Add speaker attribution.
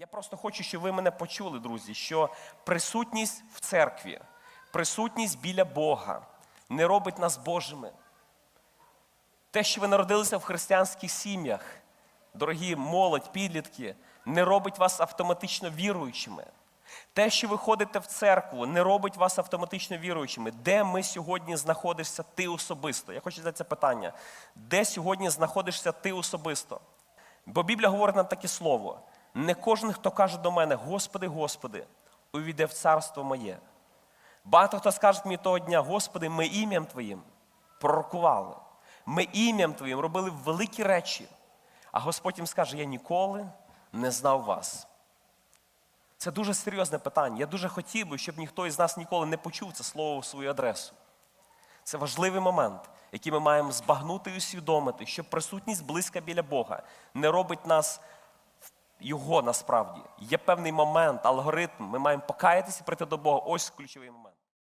Speaker 1: Я просто хочу, щоб ви мене почули, друзі, що присутність в церкві, присутність біля Бога не робить нас Божими. Те, що ви народилися в християнських сім'ях, дорогі молодь, підлітки, не робить вас автоматично віруючими. Те, що ви ходите в церкву, не робить вас автоматично віруючими. Де ми сьогодні знаходишся ти особисто? Я хочу задати це питання. Де сьогодні знаходишся ти особисто? Бо Біблія говорить нам таке слово: не кожен, хто каже до мене, Господи, Господи, увійде в царство моє. Багато хто скаже мені того дня, Господи, ми ім'ям Твоїм пророкували. Ми ім'ям Твоїм робили великі речі. А Господь їм скаже, я ніколи не знав вас. Це дуже серйозне питання. Я дуже хотів би, щоб ніхто із нас ніколи не почув це слово в свою адресу. Це важливий момент, який ми маємо збагнути і усвідомити, що присутність близька біля Бога не робить нас його насправді. Є певний момент, алгоритм. Ми маємо покаятися і прийти до Бога. Ось ключовий момент.